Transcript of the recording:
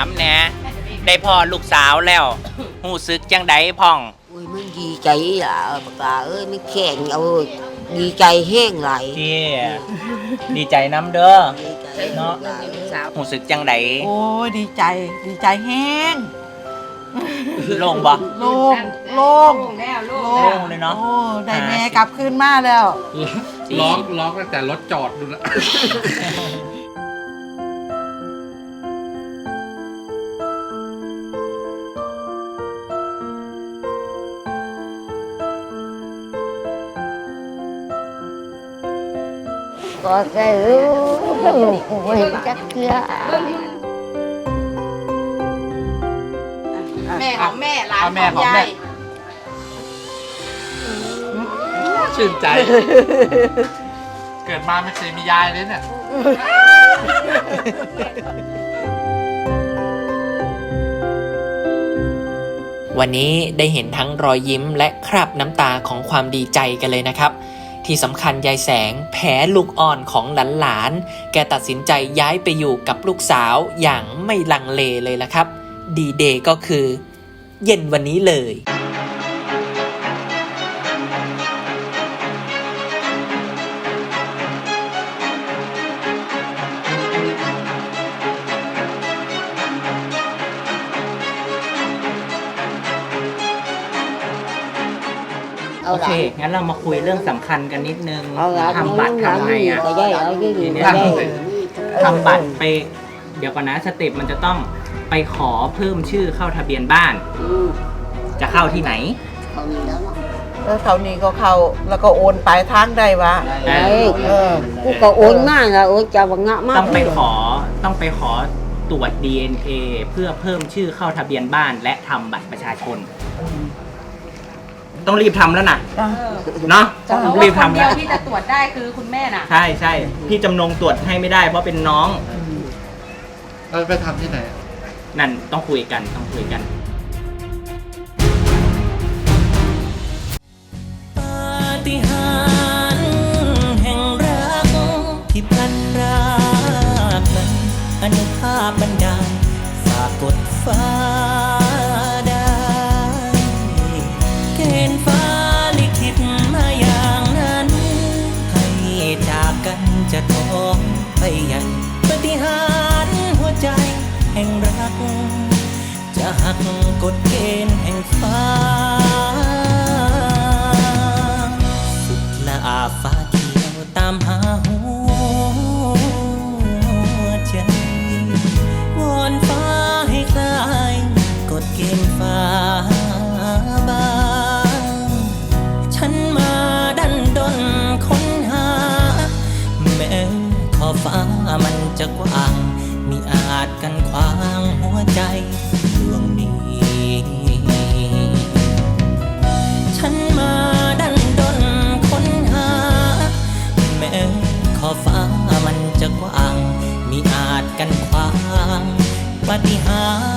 ามแหน่ได้พ่อลูกสาวแล้วหูซึกจังไดพ่องโอ้ยมันดีใจล่ะปากกาเอ้ยมันแข็งเอาเอ้ยดีใจแห้งไหลพี่ดีใจน้ำเด้อดีใจเนาะปกกเอ้ยหูซึกจังไดโอ้ยดีใจ ดีใจแห้งโล่งบ่โล่งโล่งแล้วลูกโล่โล่งงเลยเนาะโอ้ได้แม่กลับคืนมาแล้ว ล็อกล็อกตั้งแต่รถจอดดูแลว ก็แค่รู้โอ้ยจักเทื่อแม่ของแม่หลานเอาแม่ของแม่ชื่นใจ เกิดมาไม่เคยมียายเลยเนี่ยวันนี้ได้เห็นทั้งรอยยิ้มและคราบน้ำตาของความดีใจกันเลยนะครับ ที่สำคัญยายแสงแผลลูกอ่อนของหลานๆ แกตัดสินใจย้ายไปอยู่กับลูกสาวอย่างไม่ลังเลเลยละครับ ดีเดย์ก็คือ เย็นวันนี้เลย เอาโอหลาเคนงั้นเรามาคุยเรื่องสำคัญกันนิดนึงเอาหลานทำบัตรหลานทำไงอะ ก็ได้เอาที่ดีเนี่ยก็ได้ ทำบัตรไป เดี๋ยวก่อนนะสเต็ปมันจะต้องไปขอเพิ่มชื่อเข้าทะเบียนบ้าน อืมจะเข้าที่ไหน เขามีแล้วเนาะแล้วเขานี้ก็เข้าแล้วก็โอนปลายทางได้วะได้เอ้ยเออ กูก็โอนมากอะโอนจะวังงะมากต้องไปขอต้องไปขอตรวจ DNA เพื่อเพิ่มชื่อเข้าทะเบียนบ้าน และทำบัตรประชาชน ต้องรีบทำแล้วนะจ้ะ เนาะจ้ะเพราะรีว่าบคนทำเดีแล้ยววที่จะตรวจได้คือคุณแม่น่ะ ใช่ใช่พี่จำนงตรวจให้ไม่ได้เพราะเป็นน้อง เราไปทำที่ไหน นั่นต้องคุยกันต้องคุยกัน ปาฏิหาริย์แห่งรักที่พลันรากนั้นอนุภาพบัน กันจะท้องไปใหญ่ปฏิหารหัวใจแห่งรัก จะหักกฎเกณฑ์แห่งฟ้า ฟ้ามันจะกว้าง มีอาจกันขวางปฏิหาร